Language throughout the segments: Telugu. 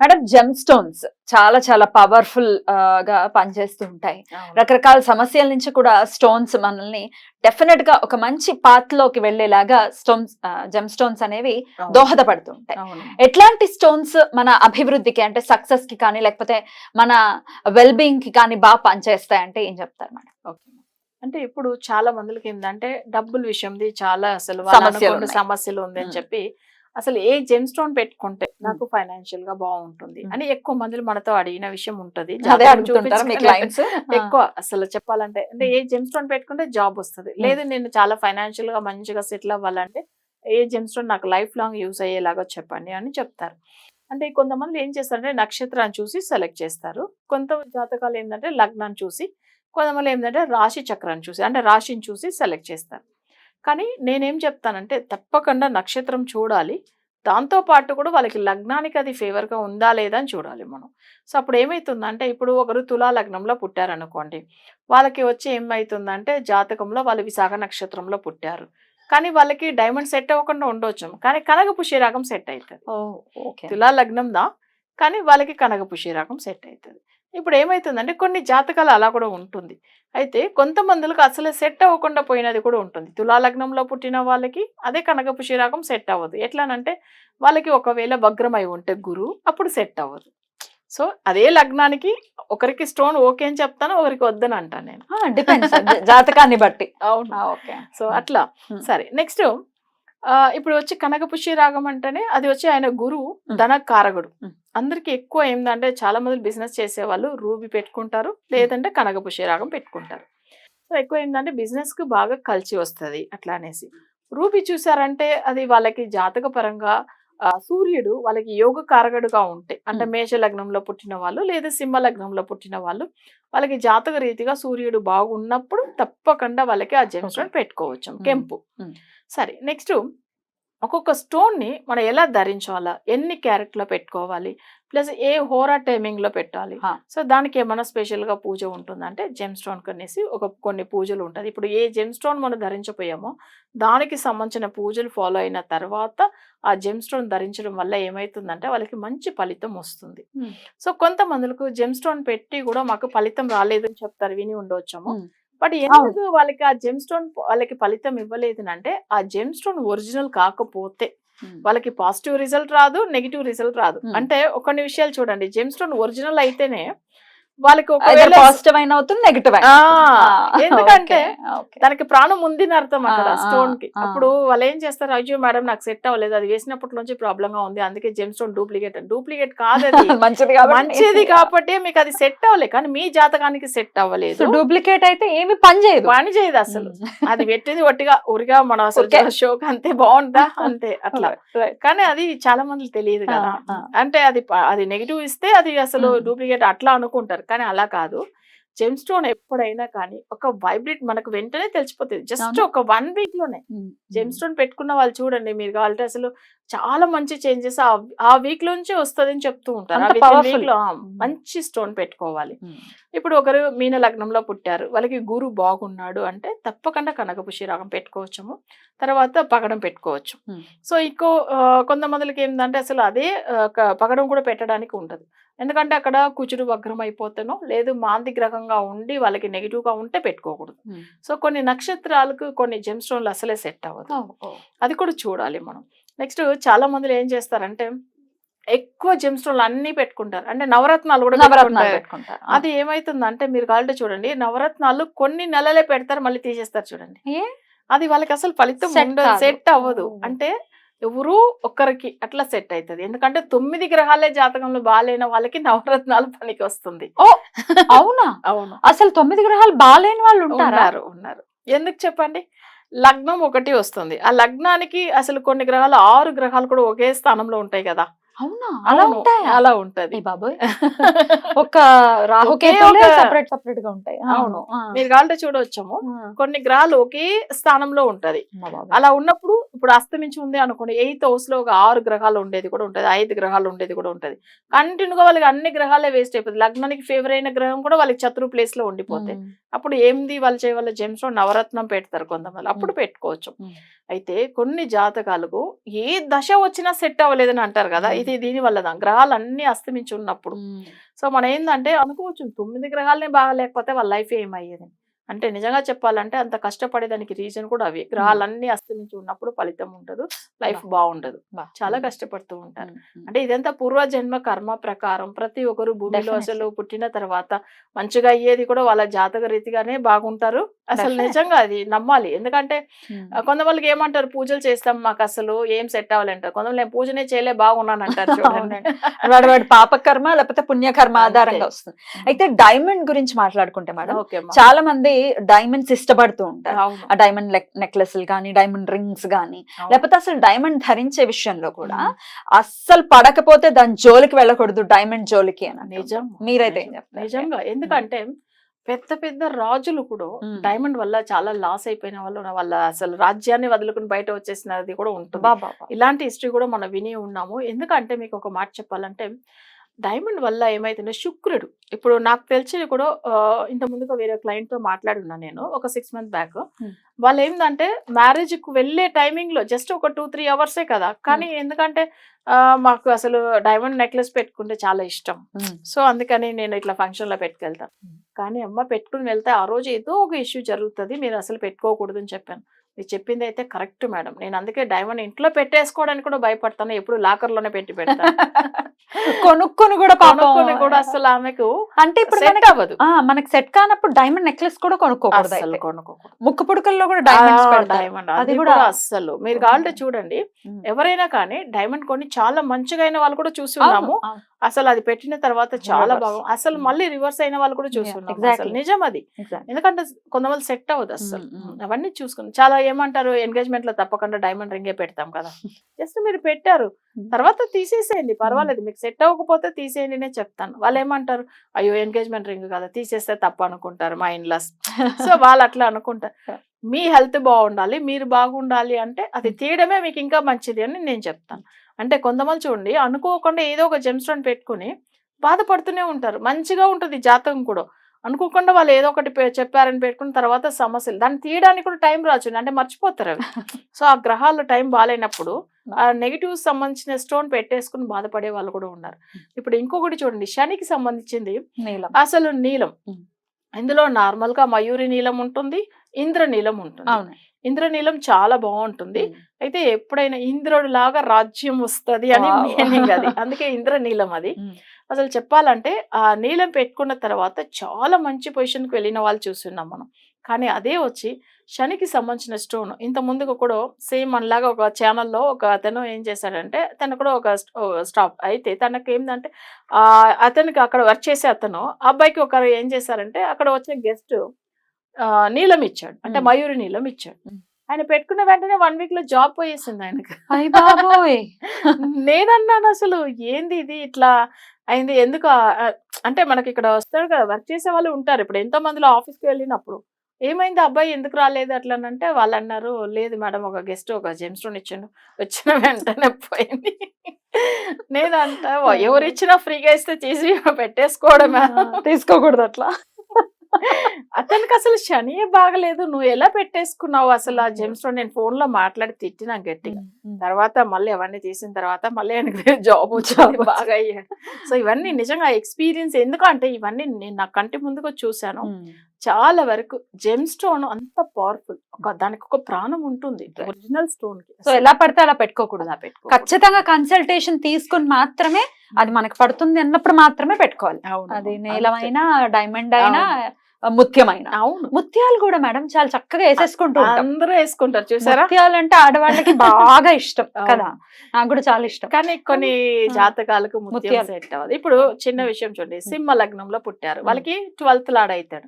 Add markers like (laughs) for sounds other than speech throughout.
మేడం జెమ్ స్టోన్స్ చాలా చాలా పవర్ఫుల్గా పనిచేస్తూ ఉంటాయి రకరకాల సమస్యల నుంచి కూడా స్టోన్స్ మనల్ని డెఫినెట్గా ఒక మంచి పాత్లోకి వెళ్ళేలాగా స్టోన్స్ జెమ్ స్టోన్స్ అనేవి. దోహదపడుతూ ఉంటాయి. ఎట్లాంటి స్టోన్స్ మన అభివృద్ధికి అంటే సక్సెస్కి కానీ లేకపోతే మన వెల్ బీయింగ్కి కానీ బాగా పనిచేస్తాయి అంటే ఏం చెప్తారు మేడం ఓకే అంటే ఇప్పుడు చాలా మందికి ఏంటంటే డబ్బుల విషయంది చాలా అసలు సమస్యలు అనుకున్న ఉన్నాయి. సమస్యలు ఉంది అని మ్మ్. చెప్పి అసలు ఏ జెమ్ స్టోన్ పెట్టుకుంటే నాకు ఫైనాన్షియల్గా బాగుంటుంది. అని ఎక్కువ మంది మనతో అడిగిన విషయం ఉంటది. (laughs) ఎక్కువ అసలు చెప్పాలంటే అంటే ఏ జెమ్ స్టోన్ పెట్టుకుంటే జాబ్ వస్తుంది. లేదు నేను చాలా ఫైనాన్షియల్గా మంచిగా సెటిల్ అవ్వాలంటే ఏ జెమ్ స్టోన్ నాకు లైఫ్ లాంగ్ యూస్ అయ్యేలాగా చెప్పండి అని చెప్తారు. అంటే కొంతమంది ఏం చేస్తారంటే నక్షత్రాన్ని చూసి సెలెక్ట్ చేస్తారు. కొంత జాతకాలు ఏంటంటే లగ్నాన్ని చూసి కొంతమంది ఏంటంటే రాశి చక్రాన్ని చూసి అంటే రాశిని చూసి సెలెక్ట్ చేస్తారు. కానీ నేనేం చెప్తానంటే తప్పకుండా నక్షత్రం చూడాలి. దాంతో పాటు కూడా వాళ్ళకి లగ్నానికి అది ఫేవర్గా ఉందా లేదా అని చూడాలి మనం. సో అప్పుడు ఏమవుతుందంటే ఇప్పుడు ఒకరు తులా లగ్నంలో పుట్టారనుకోండి. వాళ్ళకి వచ్చి ఏమవుతుందంటే జాతకంలో వాళ్ళు విశాఖ నక్షత్రంలో పుట్టారు. కానీ వాళ్ళకి డైమండ్ సెట్ అవ్వకుండా ఉండొచ్చు. కానీ కనగ పుష్యరాగం సెట్ అవుతుంది. ఓకే. తులా లగ్నం దా కానీ వాళ్ళకి కనగ పుష్యరాగం సెట్ అవుతుంది. ఇప్పుడు ఏమవుతుందంటే కొన్ని జాతకాలు అలా కూడా ఉంటుంది. అయితే కొంతమందికి అసలు సెట్ అవ్వకుండా పోయినది కూడా ఉంటుంది. తులా లగ్నంలో పుట్టిన వాళ్ళకి అదే కనగ పుష్యరాగం సెట్ అవ్వదు. ఎట్లానంటే వాళ్ళకి ఒకవేళ భగ్రమై ఉంటే గురు అప్పుడు సెట్ అవ్వదు. సో అదే లగ్నానికి ఒకరికి స్టోన్ ఓకే అని చెప్తాను ఒకరికి వద్దని అంటాను నేను. డిపెండ్స్. జాతకాన్ని బట్టి. అవును. ఓకే. సో అట్లా. సరే నెక్స్ట్ ఇప్పుడు వచ్చి కనకపుష్య రాగం అంటేనే అది వచ్చి ఆయన గురువు. ధన కారకుడు. అందరికి ఎక్కువ ఏంటంటే చాలా మంది బిజినెస్ చేసే వాళ్ళు రూబీ పెట్టుకుంటారు లేదంటే కనకపుష్య రాగం పెట్టుకుంటారు సో ఎక్కువ ఏంటంటే బిజినెస్కు బాగా కలిసి వస్తుంది అట్లా అనేసి రూబీ చూసారంటే అది వాళ్ళకి జాతక పరంగా సూర్యుడు వాళ్ళకి యోగ కారకుడుగా ఉంటే అంటే. మేష లగ్నంలో పుట్టిన వాళ్ళు లేదా సింహ లగ్నంలో పుట్టిన వాళ్ళు వాళ్ళకి జాతక రీతిగా సూర్యుడు బాగున్నప్పుడు తప్పకుండా వాళ్ళకి ఆ జెమ్స్టోన్ పెట్టుకోవచ్చు. కెంపు. సరే నెక్స్ట్ ఒక్కొక్క స్టోన్ని మనం ఎలా ధరించాలా ఎన్ని క్యారెట్లో పెట్టుకోవాలి ప్లస్ ఏ హోరా టైమింగ్లో పెట్టాలి. సో దానికి ఏమైనా స్పెషల్గా పూజ ఉంటుందంటే జెమ్ స్టోన్ కనేసి ఒక కొన్ని పూజలు ఉంటుంది ఇప్పుడు ఏ జెమ్ స్టోన్ మనం ధరించపోయామో దానికి సంబంధించిన పూజలు ఫాలో అయిన తర్వాత ఆ జెమ్ స్టోన్ ధరించడం వల్ల ఏమైతుందంటే వాళ్ళకి మంచి ఫలితం వస్తుంది. సో కొంతమందికి జెమ్ స్టోన్ పెట్టి కూడా మాకు ఫలితం రాలేదని చెప్తారు విని ఉండవచ్చేమో Hmm. బట్ ఎందుకు వాళ్ళకి ఆ జెమ్ స్టోన్ వాళ్ళకి ఫలితం ఇవ్వలేదు అంటే ఆ జెమ్ స్టోన్ ఒరిజినల్ కాకపోతే వాళ్ళకి పాజిటివ్ రిజల్ట్ రాదు నెగిటివ్ రిజల్ట్ రాదు. Hmm. అంటే కొన్ని విషయాలు చూడండి. జెమ్ స్టోన్ ఒరిజినల్ అయితేనే వాళ్ళకి పాజిటివ్ అయిన అవుతుంది నెగిటివ్ ఎందుకంటే దానికి ప్రాణం ఉందని అర్థం అక్కడ స్టోన్కి. అప్పుడు వాళ్ళు ఏం చేస్తారు అయ్యో మేడం నాకు సెట్ అవ్వలేదు అది వేసినప్పటి నుంచి ప్రాబ్లం గా ఉంది అందుకే జెమ్ స్టోన్ డూప్లికేట్ డూప్లికేట్ కాదు మంచిది కాబట్టి. మంచిది కాబట్టి మీకు అది సెట్ అవ్వలేదు కానీ మీ జాతకానికి సెట్ అవ్వలేదు. డూప్లికేట్ అయితే ఏమి పని చేయదు. పని చేయదు అసలు. (laughs) అది పెట్టింది ఒట్టిగా ఉరిగా మనం అసలు. షోక్ (laughs) అంతే బాగుందా? అంతే (laughs) అట్లా. కానీ అది చాలా మందికి తెలియదు కదా. అంటే అది అది నెగిటివ్ ఇస్తే అది అసలు. డూప్లికేట్ అట్లా అనుకుంటారు. కానీ అలా కాదు. జెమ్ స్టోన్ ఎప్పుడైనా కానీ ఒక వైబ్రేట్ మనకు వెంటనే తెలిసిపోతుంది. జస్ట్. ఒక వన్ వీక్లోనే. జెమ్ స్టోన్ పెట్టుకున్న వాళ్ళు చూడండి మీరు కావాలంటే అసలు చాలా మంచి చేంజెస్ ఆ వీక్ లోంచే వస్తుంది అని చెప్తూ ఉంటారు. మంచి స్టోన్ పెట్టుకోవాలి. ఇప్పుడు ఒకరు మీన లగ్నంలో పుట్టారు. వాళ్ళకి గురు బాగున్నాడు అంటే తప్పకుండా కనకపుష్య రాగం పెట్టుకోవచ్చము. తర్వాత పగడం పెట్టుకోవచ్చు. సో ఇంకో కొంతమందికి ఏంటంటే అసలు అదే పగడం కూడా పెట్టడానికి ఉండదు. ఎందుకంటే అక్కడ కుచుడు వగ్రం అయిపోతేనో లేదు మాంది గ్రహంగా ఉండి వాళ్ళకి నెగిటివ్గా ఉంటే పెట్టుకోకూడదు. సో కొన్ని నక్షత్రాలకు కొన్ని జెమ్ స్టోన్లు అసలే సెట్ అవ్వదు. అది కూడా చూడాలి మనం నెక్స్ట్ చాలా మంది ఏం చేస్తారంటే ఎక్కువ జెమ్ స్టోన్లు అన్ని పెట్టుకుంటారు అంటే నవరత్నాలు కూడా నవరత్నాలు పెట్టుకుంటారు. అది ఏమైతుందంటే మీరు కావాలంటే చూడండి నవరత్నాలు కొన్ని నెలలే పెడతారు మళ్ళీ తీసేస్తారు చూడండి? అది వాళ్ళకి అసలు ఫలితం. సెట్ అవ్వదు. అంటే ఎవరు ఒక్కరికి అట్లా సెట్ అవుతుంది ఎందుకంటే తొమ్మిది గ్రహాలే జాతకంలో బాగాలేని వాళ్ళకి నవరత్నాలు పనికి వస్తుంది. (laughs) అవునా? అవును. అసలు తొమ్మిది గ్రహాలు బాగాలేని వాళ్ళు ఉంటారా? ఉన్నారు ఎందుకు చెప్పండి? లగ్నం ఒకటి వస్తుంది. ఆ లగ్నానికి అసలు కొన్ని గ్రహాలు ఆరు గ్రహాలు కూడా ఒకే స్థానంలో ఉంటాయి కదా. అవునా? అలా ఉంటాయా? అలా ఉంటది. ఏ బాబోయ్! (laughs) ఒక సపరేట్ సపరేట్గా ఉంటాయి. అవును. మీరు కావాలంటే చూడవచ్చాము. కొన్ని గ్రహాలు ఒకే స్థానంలో ఉంటది. అలా ఉన్నప్పుడు ఇప్పుడు అస్తమించి ఉంది అనుకోండి ఎయిత్ హౌస్లో ఒక ఆరు గ్రహాలు ఉండేది కూడా ఉంటది ఐదు గ్రహాలు ఉండేది కూడా ఉంటది. కంటిన్యూగా వాళ్ళకి అన్ని గ్రహాలే వేస్ట్ అయిపోతుంది లగ్నానికి ఫేవర్ అయిన గ్రహం కూడా వాళ్ళకి శత్రు ప్లేస్లో ఉండిపోతాయి. అప్పుడు ఏంది వాళ్ళు చేయవల్ల జెమ్స్లో నవరత్నం పెడతారు కొంతమంది. అప్పుడు పెట్టుకోవచ్చు. అయితే కొన్ని జాతకాలకు ఏ దశ వచ్చినా సెట్ అవ్వలేదని అంటారు కదా. ఇది దీని వల్ల గ్రహాలు అన్ని అస్తమించి ఉన్నప్పుడు. సో మనం ఏంటంటే అనుకోవచ్చు తొమ్మిది గ్రహాలనే బాగా లేకపోతే వాళ్ళ లైఫ్ ఏమయ్యేది? అంటే నిజంగా చెప్పాలంటే అంత కష్టపడేదానికి రీజన్ కూడా అవి గ్రహాలన్నీ అస్తమించి ఉన్నప్పుడు ఫలితం ఉండదు లైఫ్ బాగుండదు. చాలా. కష్టపడుతూ ఉంటారు. అంటే ఇదంతా పూర్వజన్మ కర్మ ప్రకారం ప్రతి ఒక్కరు భూమిలో. అసలు పుట్టిన తర్వాత మంచిగా అయ్యేది కూడా వాళ్ళ జాతక రీతిగానే బాగుంటారు అసలు. నిజంగా అది నమ్మాలి ఎందుకంటే కొంతమందికి ఏమంటారు పూజలు చేస్తాం మాకు అసలు ఏం సెట్ అవ్వాలంటారు కొంతమంది నేను పూజనే చేయలే బాగున్నాను అంటారు (laughs) చూడండి. వాడి వాడి పాపకర్మ లేకపోతే పుణ్యకర్మ. ఆధారంగా వస్తుంది అయితే డైమండ్ గురించి మాట్లాడుకుంటే మేడం. చాలా మంది డైమండ్స్ ఇష్టపడుతూ ఉంటారు ఆ డైమండ్ నెక్లెస్లు కానీ డైమండ్ రింగ్స్ కానీ. లేకపోతే అసలు డైమండ్ ధరించే విషయంలో కూడా. అస్సలు పడకపోతే దాని జోలికి వెళ్ళకూడదు డైమండ్ జోలికి అని. నిజం మీరైతే? నిజంగా ఎందుకంటే పెద్ద పెద్ద రాజులు కూడా. డైమండ్ వల్ల చాలా లాస్ అయిపోయిన వాళ్ళు. వాళ్ళ అసలు రాజ్యాన్ని వదులుకుని బయట వచ్చేసినది కూడా ఉంటుంది. ఇలాంటి హిస్టరీ కూడా మనం విని ఉన్నాము ఎందుకంటే మీకు ఒక మాట చెప్పాలంటే డైమండ్ వల్ల ఏమైతుందో శుక్రుడు ఇప్పుడు నాకు తెలిసి కూడా ఇంత ముందుగా వేరే క్లయింట్తో మాట్లాడి ఉన్నా నేను ఒక సిక్స్ మంత్ బ్యాక్. వాళ్ళు ఏంటంటే మ్యారేజ్కు వెళ్ళే టైమింగ్లో జస్ట్ ఒక టూ త్రీ అవర్సే కదా. కానీ ఎందుకంటే మాకు అసలు డైమండ్ నెక్లెస్ పెట్టుకుంటే చాలా ఇష్టం. సో అందుకని నేను ఇట్లా ఫంక్షన్లో పెట్టుకెళ్తాను కానీ అమ్మ పెట్టుకుని వెళ్తే ఆ రోజు ఏదో ఒక ఇష్యూ జరుగుతుంది మీరు అసలు పెట్టుకోకూడదు అని చెప్పాను. మీరు చెప్పింది అయితే కరెక్ట్ మేడం. నేను అందుకే డైమండ్ ఇంట్లో పెట్టేసుకోవడానికి కూడా భయపడతాను. ఎప్పుడు లాకర్లోనే పెట్టి పెడతాను. (laughs) కొనుక్కొని కూడా కొనుక్కొని కూడా అసలు ఆమెకు అంటే ఇప్పుడు సెట్ మనకి అవ్వదు. మనకి సెట్ కానప్పుడు డైమండ్ నెక్లెస్ కూడా కొనుక్కోకూడదు అయితే. కొనుక్కోకూడదు. ముక్కు పుడకల్లో కూడా పెడతారు. డైమండ్ అది కూడా- అస్సలు. మీరు కావాలంటే చూడండి. ఎవరైనా కానీ డైమండ్ కొని చాలా మంచిగా అయిన వాళ్ళు కూడా చూసి ఉన్నాము. అసలు అది పెట్టిన తర్వాత చాలా. బాగా అసలు మ్మ్. మళ్ళీ రివర్స్ అయిన వాళ్ళు కూడా చూసి Yeah, ఉన్నాము exactly. అసలు నిజం అది. ఎందుకంటే కొంతమంది సెట్ అవ్వదు అసలు మ్మ్, మ్మ్. అవన్నీ చూసుకుని చాలా ఏమంటారు ఎంగేజ్మెంట్లో తప్పకుండా డైమండ్ రింగే పెడతాం కదా. జస్ట్ మీరు పెట్టారు. తర్వాత తీసేసేయండి. పర్వాలేదు మీకు సెట్ అవ్వకపోతే తీసేయండి నేను చెప్తాను. వాళ్ళు ఏమంటారు అయ్యో ఎంగేజ్మెంట్ రింగ్ కదా తీసేస్తే తప్పు అనుకుంటారు మా ఇన్లాస్ సో (laughs) వాళ్ళు అట్లా అనుకుంటారు. మీ హెల్త్ బాగుండాలి మీరు బాగుండాలి అంటే అది తీయడమే మీకు ఇంకా మంచిది అని నేను చెప్తాను. అంటే కొంతమంది చూడండి అనుకోకుండా ఏదో ఒక జెమ్ స్టోన్ పెట్టుకుని బాధపడుతూనే ఉంటారు. మంచిగా ఉంటుంది జాతకం కూడా. అనుకోకుండా వాళ్ళు ఏదో ఒకటి చెప్పారని పెట్టుకున్న తర్వాత సమస్యలు. దాన్ని తీయడానికి కూడా టైం రాచు అంటే మర్చిపోతారు అవి. (laughs) సో ఆ గ్రహాల్లో టైం బాగాలేనప్పుడు ఆ నెగిటివ్ సంబంధించిన స్టోన్ పెట్టేసుకుని బాధపడే వాళ్ళు కూడా ఉన్నారు. ఇప్పుడు ఇంకొకటి చూడండి. శనికి సంబంధించింది నీలం. అసలు నీలం. ఇందులో నార్మల్గా మయూరి నీలం ఉంటుంది ఇంద్ర నీలం ఉంటుంది. అవును. ఇంద్రనీలం చాలా బాగుంటుంది అయితే ఎప్పుడైనా ఇంద్రుడు లాగా రాజ్యం వస్తది అని. మీనింగ్ అది. (laughs) అందుకే ఇంద్రనీలం అది. అసలు చెప్పాలంటే ఆ నీలం పెట్టుకున్న తర్వాత చాలా మంచి పొజిషన్కి వెళ్ళిన వాళ్ళు చూస్తున్నాం మనం. కానీ అదే వచ్చి శనికి సంబంధించిన స్టోన్. ఇంత ముందుకు కూడా సేమ్ మనలాగా ఒక ఛానల్లో ఒక అతను ఏం చేశాడంటే తను కూడా ఒక స్టాప్ అయితే తనకి ఏంటంటే ఆ అతనికి అక్కడ వర్క్ చేసే అతను ఆ అబ్బాయికి ఒకరు ఏం చేశారంటే అక్కడ వచ్చే గెస్ట్ నీలం ఇచ్చాడు. అంటే. మయూరి నీలం ఇచ్చాడు. ఆయన పెట్టుకున్న వెంటనే వన్ వీక్లో జాబ్ పోయేసింది ఆయనకి. బాబోయ్. (laughs) నేనన్నాను అసలు ఏంది ఇది? ఇట్లా అయింది. ఎందుకు అంటే మనకి ఇక్కడ వస్తాడు కదా వర్క్ చేసే వాళ్ళు ఉంటారు. ఇప్పుడు ఎంతో మందిలో ఆఫీస్కి వెళ్ళినప్పుడు ఏమైంది అబ్బాయి? ఎందుకు రాలేదు? అట్లా అంటే వాళ్ళు అన్నారు లేదు మేడం ఒక గెస్ట్ ఒక జెమ్ స్టోన్ ఇచ్చిండు. వచ్చిన వెంటనే పోయింది. నేనంట ఎవరు ఇచ్చినా ఫ్రీగా ఇస్తే తీసి పెట్టేసుకోవడమే. తీసుకోకూడదు అట్లా. అతనికి అసలు శనియే బాగలేదు. నువ్వు ఎలా పెట్టేసుకున్నావు అసలు ఆ జెమ్ స్టోన్ నేను ఫోన్లో మాట్లాడి తిట్టినా గట్టిగా. తర్వాత మళ్ళీ అవన్నీ తీసిన తర్వాత మళ్ళీ ఆయనకి జాబ్ వచ్చింది వచ్చింది. బాగా అయ్యాడు. సో ఇవన్నీ నిజంగా ఎక్స్పీరియన్స్ ఎందుకంటే ఇవన్నీ నేను నా కంటి ముందుగా చూశాను. చాలా వరకు జెమ్ స్టోన్ అంత పవర్ఫుల్ ఒక దానికి ఒక ప్రాణం ఉంటుంది. ఒరిజినల్ స్టోన్కి. సో ఎలా పడితే అలా పెట్టుకోకూడదు. పెట్టుకో ఖచ్చితంగా కన్సల్టేషన్ తీసుకుని మాత్రమే అది మనకు పడుతుంది అన్నప్పుడు మాత్రమే పెట్టుకోవాలి. అది. నీలమైనా డైమండ్ అయినా ముత్యమైన అవును ముత్యాలు కూడా మేడం చాలా చక్కగా వేసేసుకుంటూ అందరూ వేసుకుంటారు చూసారా ముత్యాలు అంటే ఆడవాళ్ళకి బాగా ఇష్టం. (laughs) కదా నాకు కూడా చాలా ఇష్టం కానీ కొన్ని. జాతకాలకు ముత్యం ముత్యాలు. సెట్ అవ్వదు ఇప్పుడు చిన్న విషయం చూడండి సింహ లగ్నంలో పుట్టారు వాళ్ళకి ట్వెల్త్ లాడ్ అవుతాడు.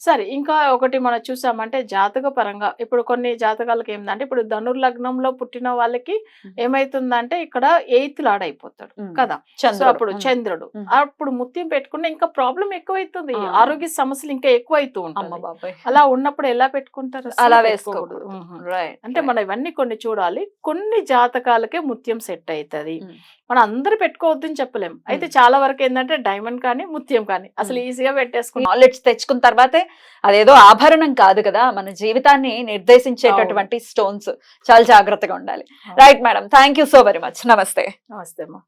సరే ఇంకా ఒకటి మనం చూసామంటే జాతక పరంగా ఇప్పుడు కొన్ని జాతకాలకు ఏంటంటే ఇప్పుడు ధనుర్లగ్నంలో పుట్టిన వాళ్ళకి. ఏమైతుందంటే ఇక్కడ ఎయిత్ లాడ్ అయిపోతాడు. కదా సో. అప్పుడు. చంద్రుడు. అప్పుడు ముత్యం పెట్టుకుంటే ఇంకా ప్రాబ్లం ఎక్కువైతుంది. ఆరోగ్య సమస్యలు ఇంకా ఎక్కువ అవుతూ బాబాయ్. అలా ఉన్నప్పుడు ఎలా పెట్టుకుంటారు? అలా. వేసుకోకూడదు. అంటే మనం ఇవన్నీ కొన్ని చూడాలి. కొన్ని జాతకాలకే ముత్యం సెట్ అవుతుంది. మనం అందరు పెట్టుకోవద్దని చెప్పలేం. అయితే చాలా వరకు ఏంటంటే డైమండ్ కానీ ముత్యం కానీ అసలు ఈజీగా పెట్టేసుకుంటాం నాలెడ్జ్ తెచ్చుకున్న తర్వాతే అదేదో ఆభరణం కాదు కదా మన జీవితాన్ని నిర్దేశించేటటువంటి స్టోన్స్ చాలా జాగ్రత్తగా ఉండాలి. Right madam thank you so very much నమస్తే నమస్తే అమ్మా.